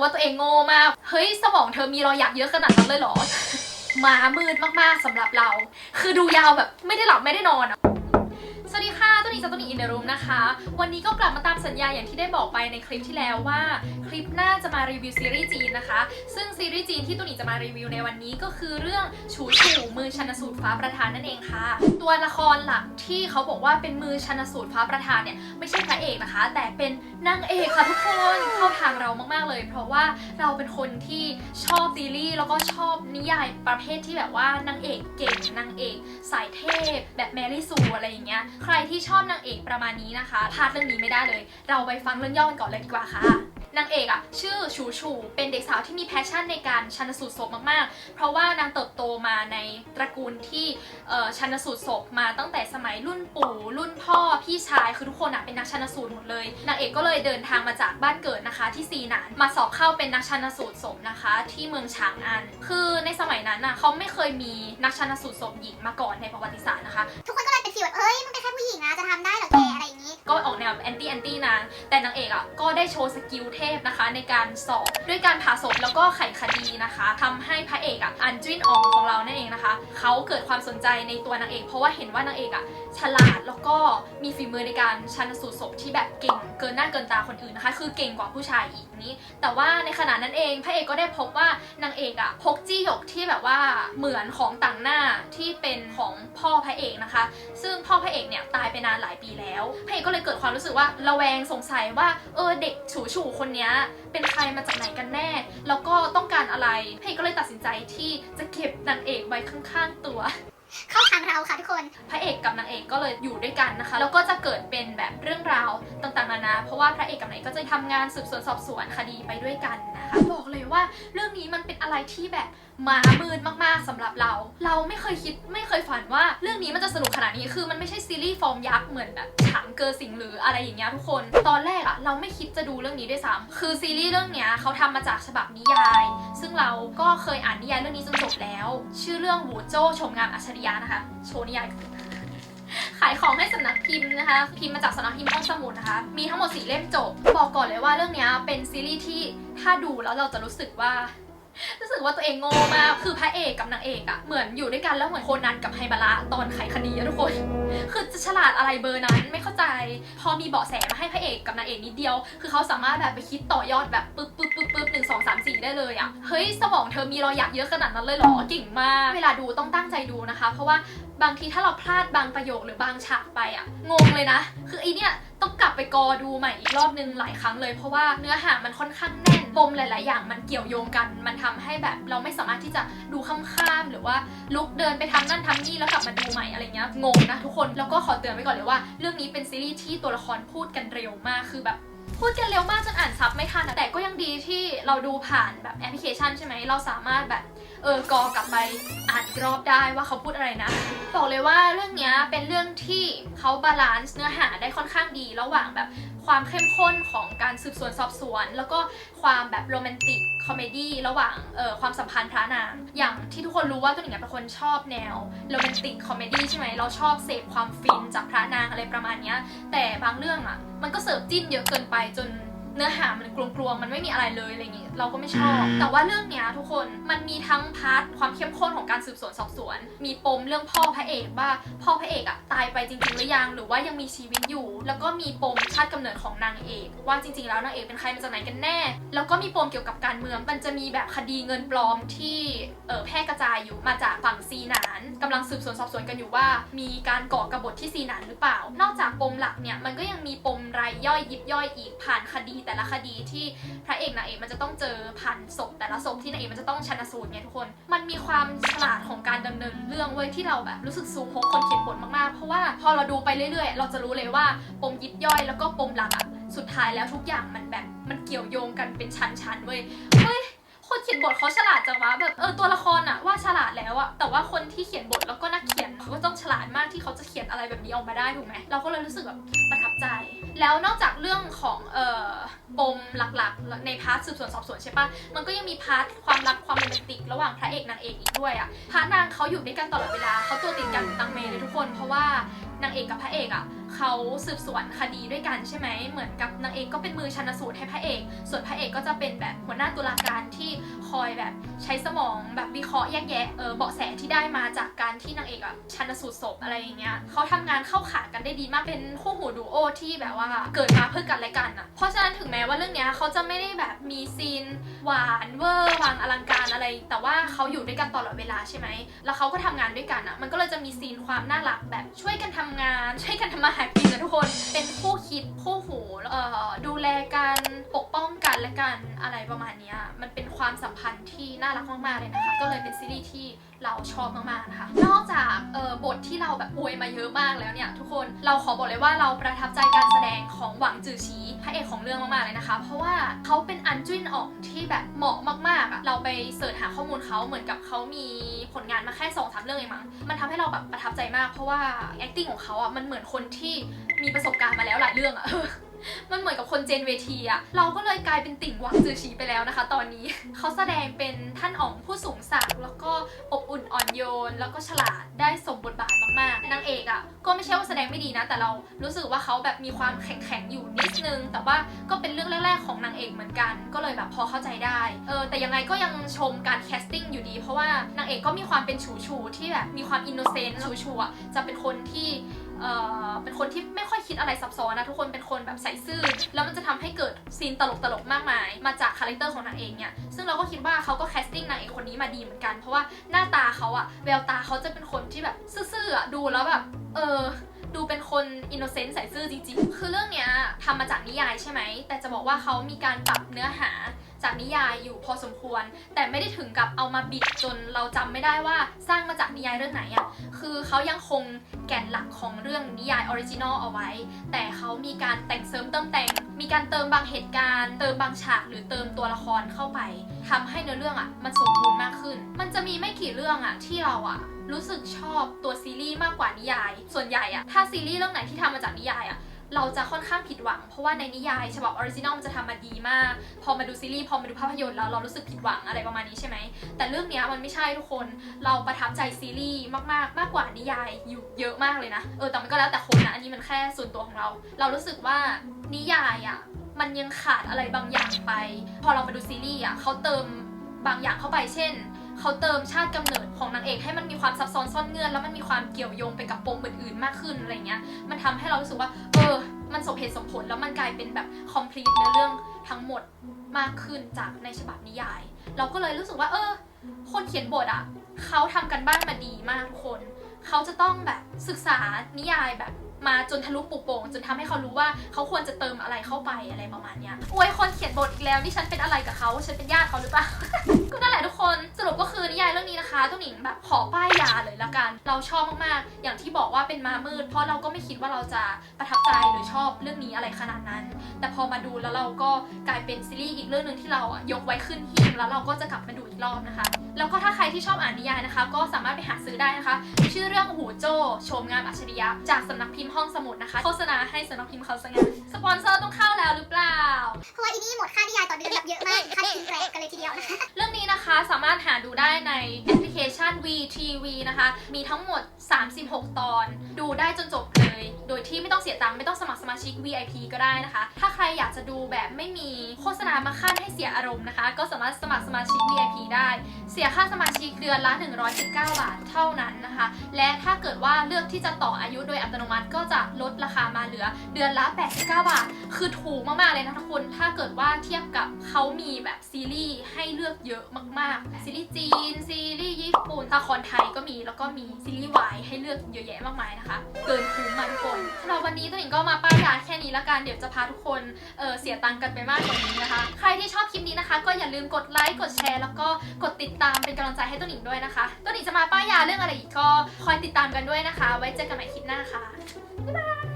ว่าตัวเองโง่มาก เฮ้ยสมองเธอมีรอยหยักเยอะขนาดนั้นเลยเหรอ มามืดมากๆสำหรับเรา คือดูยาวแบบไม่ได้หลับไม่ได้นอนอะสวัสดีค่ะ นี้จากตัวนี้อินเดรูมนะคะ วันนี้ก็กลับมาตามสัญญาอย่างที่ได้บอกไปในคลิปที่แล้วว่า คลิปหน้าจะมารีวิวซีรีส์จีนนะคะ ซึ่งซีรีส์จีนที่ตัวนี้จะมารีวิวในวันนี้ก็คือเรื่องฉูฉูมือชนสูตรฟ้าประธานนั่นเองค่ะ ตัวละครหลักที่เขาบอกว่าเป็นมือชนสูตรฟ้าประธานเนี่ยไม่ใช่พระเอกนะคะ แต่เป็นนางเอกค่ะทุกคนเข้าทางเรามากๆเลย เพราะว่าเราเป็นคนที่ชอบซีรีส์แล้วก็ชอบนิยายประเภทที่แบบว่านางเอกเก่งนางเอก สายเทพแบบแมรี่ซูอะไรอย่างเงี้ย ใครที่ชอบนางเอกประมาณนี้นะคะพลาดเรื่องนี้ไม่ได้เลย เราไปฟังเรื่องย่อกันก่อนเลยดีกว่าค่ะ นางเอกอะชื่อชูชูเป็นเด็กสาวที่มีแพชชั่นในการชันสูตรศพมากๆ เพราะว่านางเติบโตมาในตระกูลที่ชันสูตรศพมาตั้งแต่สมัยรุ่นปู่รุ่นพ่อพี่ชายคือทุกคนอะเป็นนักชันสูตรหมดเลยนางเอกก็เลยเดินทางมาจากบ้านเกิดนะคะ ที่ซีหนานมาสอบเข้าเป็นนักชันสูตรศพนะคะ ที่เมืองฉางอัน คือในสมัยนั้นอะเขาไม่เคยมีนักชันสูตรศพหญิงมาก่อนในประวัติศาสตร์นะคะ ทุกคนก็เลยเป็นฟีลแบบเอ้ยมันเป็นแค่ผู้หญิงนะจะทำได้เหรอแกอะไร ก็ออกแนวแอนตี้แอนตี้นาง แต่นางเอกอะก็ได้โชว์สกิลเทพนะคะในการสอบด้วยการผ่าศพแล้วก็ไขคดีนะคะทำให้พระเอกอะอันจินอองของเรานั่นเองนะคะเขาเกิดความสนใจในตัวนางเอก เพราะว่าเห็นว่านางเอกอะฉลาดแล้วก็มีฝีมือในการชันสูตรศพที่แบบเก่งเกินหน้าเกินตาคนอื่นนะคะ คือเก่งกว่าผู้ชายอีกนี้ แต่ว่าในขณะนั้นเองพระเอกก็ได้พบว่านางเอกอะพกจี้หยกที่แบบว่าเหมือนของต่างหน้าที่เป็นของพ่อพระเอกนะคะ ซึ่งพ่อพระเอกเนี่ยตายไปนานหลายปีแล้วพระเอกก็เลยเกิดความรู้สึกว่าระแวงสงสัยว่าเออเด็กฉูฉูคนนี้เป็นใครมาจากไหนกันแน่ แล้วก็ต้องการอะไรพระเอกก็เลยตัดสินใจที่จะเก็บนางเอกไว้ข้างๆตัวเข้าทางเราค่ะทุกคน พระเอกกับนางเอกก็เลยอยู่ด้วยกันนะคะ แล้วก็จะเกิดเป็นแบบเรื่องราวต่างๆนานา เพราะว่าพระเอกกับนางเอกก็จะทำงานสืบสวนสอบสวนคดีไปด้วยกันนะคะ บอกเลยว่าเรื่องนี้มันเป็นอะไรที่แบบ มามืดมากๆสำหรับเรา เราไม่เคยคิดไม่เคยฝันว่า เรื่องนี้มันจะสนุกขนาดนี้คือมันไม่ใช่ซีรีส์ฟอร์มยักษ์เหมือนแบบฉางเกอร์สิงหรืออะไรอย่างเงี้ยทุกคน ตอนแรกอะเราไม่คิดจะดูเรื่องนี้ด้วยซ้ำคือซีรีส์เรื่องเนี้ยเขาทำมาจากฉบับนิยาย ซึ่งเราก็เคยอ่านนิยายเรื่องนี้จนจบแล้ว ชื่อเรื่องหูโจ้ชมงามอัจฉริยะนะคะ โชว์นิยายขายของให้สำนักพิมพ์นะคะ พิมพ์มาจากสำนักพิมพ์ห้องสมุดนะคะ มีทั้งหมดสี่เล่มจบ บอกก่อนเลยว่าเรื่องเนี้ยเป็นซีรีส์ที่ถ้าดูแล้วเราจะรู้สึกว่า รู้สึกว่าตัวเองโง่มาก คือพระเอกกับนางเอกอะเหมือนอยู่ด้วยกันแล้วเหมือนโคนันกับไฮบาระตอนไขคดีอะทุกคน คือจะฉลาดอะไรเบอร์นั้นไม่เข้าใจ พอมีเบาะแสมาให้พระเอกกับนางเอกนิดเดียว คือเขาสามารถแบบไปคิดต่อยอดแบบปึ๊บปึ๊บปึ๊บปึ๊บหนึ่งสองสามสี่ได้เลยอะเฮ้ยสมองเธอมีรอยหยักเยอะขนาดนั้นเลยเหรอเก่งมาก เวลาดูต้องตั้งใจดูนะคะ เพราะว่าบางทีถ้าเราพลาดบางประโยคหรือบางฉากไปอะงงเลยนะ คือไอเนี่ย ต้องกลับไปกอดูใหม่อีกรอบนึงหลายครั้งเลย เพราะว่าเนื้อหามันค่อนข้างแน่นปมหลาย ๆ อย่างมันเกี่ยวโยงกัน มันทำให้แบบเราไม่สามารถที่จะดูข้ามๆหรือว่าลุกเดินไปทำนั่นทำนี่แล้วกลับมาดูใหม่อะไรเงี้ยงงนะทุกคนแล้วก็ขอเตือนไว้ก่อนเลยว่า เรื่องนี้เป็นซีรีส์ที่ตัวละครพูดกันเร็วมากคือแบบพูดกันเร็วมากจนอ่านซับไม่ทันแต่ก็ยังดีที่เราดูผ่านแบบแอปพลิเคชันใช่ไหมเราสามารถแบบ เออกอกลับไปอ่านอีกรอบได้ว่าเขาพูดอะไรนะ บอกเลยว่าเรื่องเนี้ยเป็นเรื่องที่เขาบาลานซ์เนื้อหาได้ค่อนข้างดี ระหว่างแบบความเข้มข้นของการสืบสวนสอบสวน แล้วก็ความแบบโรแมนติกคอมเมดี้ระหว่างเออความสัมพันธ์พระนาง อย่างที่ทุกคนรู้ว่าตัวหนิงเป็นคนชอบแนวโรแมนติกคอมเมดี้ใช่ไหมเราชอบเสพความฟินจากพระนางอะไรประมาณนี้แต่บางเรื่องอะมันก็เสิร์ฟจิ้นเยอะเกินไปจน เนื้อหามันกลวงๆ มันไม่มีอะไรเลยอะไรอย่างงี้เราก็ไม่ชอบ แต่ว่าเรื่องเนี้ยทุกคนมันมีทั้งพาร์ทความเข้มข้นของการสืบสวนสอบสวน มีปมเรื่องพ่อพระเอกว่าพ่อพระเอกอะตายไปจริงๆหรือยังหรือว่ายังมีชีวิตอยู่ แล้วก็มีปมชาติกำเนิดของนางเอก ว่าจริงๆแล้วนางเอกเป็นใครมาจากไหนกันแน่ แล้วก็มีปมเกี่ยวกับการเมือง มันจะมีแบบคดีเงินปลอมที่เออแพร่กระจายอยู่มาจากฝั่งซีหนานกำลังสืบสวนสอบสวนกันอยู่ว่า มีการก่อกบฏที่ซีหนานหรือเปล่า นอกจากปมหลักเนี่ยมันก็ยังมีปมรายย่อยยิบย่อยอีกผ่านคดีแต่ละคดีที่พระเอกนางเอกมันจะต้องเจอผ่านศพแต่ละศพที่นางเอกมันจะต้องชันสูตรไงทุกคน มันมีความฉลาดของการดำเนินเรื่องเว้ยที่เราแบบรู้สึกสูงโฮกคนเขียนบทมากๆ เพราะว่าพอเราดูไปเรื่อยๆ เราจะรู้เลยว่าปมยิบย่อยแล้วก็ปมหลักอะสุดท้ายแล้วทุกอย่างมันแบบมันเกี่ยวโยงกันเป็นชั้นๆเว้ย คนเขียนบทเขาฉลาดจังวะแบบเออตัวละครอะว่าฉลาดแล้วอะแต่ว่าคนที่เขียนบทแล้วก็นักเขียนเขาก็ต้องฉลาดมากที่เขาจะเขียนอะไรแบบนี้ออกมาได้ถูกไหมเราก็เลยรู้สึกแบบประทับใจ แล้วนอกจากเรื่องของเออ ปมหลักๆ ในพาร์ทสืบสวนสอบสวนใช่ปะมันก็ยังมีพาร์ทความรักความโรแมนติกระหว่างพระเอกนางเอกอีกด้วยอะพระนางเขาอยู่ด้วยกันตลอดเวลาเขาตัวติดกันตังเมเลยทุกคน เพราะว่านางเอกกับพระเอกอะเขาสืบสวนคดีด้วยกันใช่ไหมเหมือนกับนางเอกก็เป็นมือชันสูตรให้พระเอก ส่วนพระเอกก็จะเป็นแบบหัวหน้าตุลาการที่คอยแบบใช้สมองแบบวิเคราะห์แยกแยะเออเบาะแสที่ได้มาจากการที่นางเอกอะชันสูตรศพอะไรอย่างเงี้ยเขาทำงานเข้าขากันได้ดีมากเป็นคู่หูดูโอที่แบบว่าเกิดมาเพื่อกันและกันอะเพราะฉะนั้นถึงแม้ว่าเรื่องเนี้ยเขาจะไม่ได้แบบมีซีนหวานเวอร์วังอลังการอะไร แต่ว่าเขาอยู่ด้วยกันตลอดเวลาใช่ไหม แล้วเขาก็ทำงานด้วยกันอะมันก็เลยจะมีซีนความน่ารักแบบช่วยกันทำงาน ช่วยกันทำมาหากินนะทุกคน เป็นคู่คิดคู่หูเอ่อดูแลกันปกป้องกันและกันอะไรประมาณเนี้ยมันเป็น ความสัมพันธ์ที่น่ารักมากๆเลยนะคะ ก็เลยเป็นซีรีส์ที่เราชอบมากๆนะคะ นอกจากเออบทที่เราแบบอวยมาเยอะมากแล้วเนี่ยทุกคนเราขอบอกเลยว่าเราประทับใจการแสดงของหวังจือชีพระเอกของเรื่องมากๆเลยนะคะ เพราะว่าเขาเป็นอันจุนอ่องที่แบบเหมาะมากๆอะเราไปเสิร์ชหาข้อมูลเขาเหมือนกับเขามีผลงานมาแค่2อสามเรื่องเองมั้งมันทำให้เราแบบประทับใจมาก เพราะว่า acting ของเขาอะมันเหมือนคนที่มีประสบการณ์มาแล้วหลายเรื่องอะ มันเหมือนกับคนเจนเวทีอะเราก็เลยกลายเป็นติ่งหวังจือชีไปแล้วนะคะ ตอนนี้ เขาแสดงเป็นท่านอ๋องผู้สูงศักดิ์แล้วก็อบอุ่นอ่อนโยน แล้วก็ฉลาดได้สมบทบาทมากๆนางเอกอะก็ไม่ใช่ว่าแสดงไม่ดีนะ แต่เรารู้สึกว่าเขาแบบมีความแข็งๆอยู่นิดนึง แต่ว่าก็เป็นเรื่องแรก ๆ ของนางเอกเหมือนกัน ก็เลยแบบพอเข้าใจได้เออแต่ยังไงก็ยังชมการแคสติ้งอยู่ดี เพราะว่านางเอกก็มีความเป็นฉูชูๆที่แบบมีความอินโนเซนต์ฉูชูๆอะจะเป็นคนที่ เป็นคนที่ไม่ค่อยคิดอะไรซับซ้อนนะทุกคนเป็นคนแบบใส่ซื่อ แล้วมันจะทำให้เกิดซีนตลกตลกๆมากมาย มาจากคาแรคเตอร์ของนางเอกเนี่ยซึ่งเราก็คิดว่าเขาก็แคสติ้งนางเอกคนนี้มาดีเหมือนกัน เพราะว่าหน้าตาเขาอะแววตาเขาจะเป็นคนที่แบบซื่อๆดูแล้วแบบเออดูเป็นคนอินโนเซนต์ใส่ซื่อจริงๆ คือเรื่องเนี้ยทำมาจากนิยายใช่ไหม แต่จะบอกว่าเขามีการปรับเนื้อหา จากนิยายอยู่พอสมควร แต่ไม่ได้ถึงกับเอามาบิดจนเราจำไม่ได้ว่าสร้างมาจากนิยายเรื่องไหนอะคือเขายังคงแก่นหลักของเรื่องนิยายออริจินอลเอาไว้ แต่เขามีการแต่งเสริมเติมแต่ง มีการเติมบางเหตุการณ์ เติมบางฉากหรือเติมตัวละครเข้าไปทำให้เนื้อเรื่องอะมันสมบูรณ์มากขึ้น มันจะมีไม่กี่เรื่องอะที่เราอะรู้สึกชอบตัวซีรีส์มากกว่านิยาย ส่วนใหญ่อะถ้าซีรีส์เรื่องไหนที่ทำมาจากนิยายอะ เราจะค่อนข้างผิดหวัง เพราะว่าในนิยายฉบับออริจินอลมันจะทำมาดีมาก พอมาดูซีรีส์พอมาดูภาพยนตร์แล้วเรารู้สึกผิดหวังอะไรประมาณนี้ใช่ไหม แต่เรื่องนี้มันไม่ใช่ทุกคนเราประทับใจซีรีส์มากๆ มากกว่านิยายอยู่เยอะมากเลยนะเออแต่มันก็แล้วแต่คนนะอันนี้มันแค่ส่วนตัวของเรา เรารู้สึกว่านิยายอะมันยังขาดอะไรบางอย่างไป พอเรามาดูซีรีส์อะเขาเติมบางอย่างเข้าไปเช่น เขาเติมชาติกำเนิดของนางเอกให้มันมีความซับซ้อนซ่อนเงื่อน แล้วมันมีความเกี่ยวโยงไปกับปมอื่นๆมากขึ้นอะไรเงี้ย มันทำให้เรารู้สึกว่า เออ มันสมเหตุสมผลแล้วมันกลายเป็นแบบ complete ในเรื่องทั้งหมดมากขึ้นจากในฉบับนิยาย เราก็เลยรู้สึกว่า เออ คนเขียนบทอะเขาทำกันบ้านมาดีมากทุกคน เขาจะต้องแบบศึกษานิยายแบบ มาจนทะลุปุกโป่งจนทำให้เขารู้ว่าเขาควรจะเติมอะไรเข้าไปอะไรประมาณเนี้ยโอ้ยคนเขียนบทอีกแล้วนี่ฉันเป็นอะไรกับเขาฉันเป็นญาติเขาหรือเปล่าก็นั่นแหละทุกคนสรุปก็คือนิยายเรื่องนี้นะคะตุ้งหนิงแบบขอป้ายยาเลยละกัน เราชอบมากๆ อย่างที่บอกว่าเป็นมามืด เพราะเราก็ไม่คิดว่าเราจะประทับใจหรือชอบเรื่องนี้อะไรขนาดนั้น แต่พอมาดูแล้วเราก็กลายเป็นซีรีส์อีกเรื่องหนึ่งที่เรายกไว้ขึ้นหิ้งแล้วเราก็จะกลับมาดูอีกรอบนะคะ แล้วก็ถ้าใครที่ชอบอ่านนิยายนะคะ ก็สามารถไปหาซื้อได้นะคะ ชื่อเรื่องหูโจ้โชมงามอัจฉริยะจากสำนักพิมพ์ห้องสมุดนะคะ โฆษณาให้สำนักพิมพ์เขาซะงั้นสปอนเซอร์ต้องเข้าแล้วหรือเปล่า เพราะว่าอีนี่หมดค่านิยายต่อเดือนแบบเยอะมากค่าทิ้งแกรกกันเลยทีเดียวนะคะเรื่องนี้นะคะสามารถหาดูได้ในแอปพลิเคชัน VTV นะคะ มีทั้งหมด 36 ตอน ดูได้จนจบเลย โดยที่ไม่ต้องเสียตังค์ไม่ต้องสมัครสมาชิก VIP ก็ได้นะคะ ถ้าใครอยากจะดูแบบไม่มีโฆษณามาขั้นให้เสียอารมณ์นะคะ ก็สามารถสมัครสมาชิก VIP ได้เสียค่าสมาชิกเดือนละ 119 บาทเท่านั้นนะคะ และถ้าเกิดว่าเลือกที่จะต่ออายุโดยอัตโนมัติก็จะลดราคามาเหลือเดือนละ 89 บาท คือถูกมาก ๆ เลยนะทุกคน ถ้าเกิดว่าเทียบกับเขามีแบบซีรีส์ให้เลือกเยอะมากๆ ซีรีส์จีน ซีรีส์ญี่ปุ่นละครไทยก็มี แล้วก็มีซีรีส์วายให้เลือกเยอะแยะมากมายนะคะ เกินคุ้มมาทุกคนสำหรับวันนี้ตัวหญิงก็มาป้ายยาแค่นี้ละกัน เดี๋ยวจะพาทุกคนเเสียตังค์กันไปมากกว่านี้นะคะ ใครที่ชอบคลิปนี้นะคะ ก็อย่าลืมกดไลค์ กดแชร์ แล้วก็กดติดตามเป็นกำลังใจให้ต้นหนิงด้วยนะคะ ต้นหนิงจะมาป้ายยาเรื่องอะไรอีกก็คอยติดตามกันด้วยนะคะ ไว้เจอกันใหม่คลิปหน้าค่ะบ๊ายบาย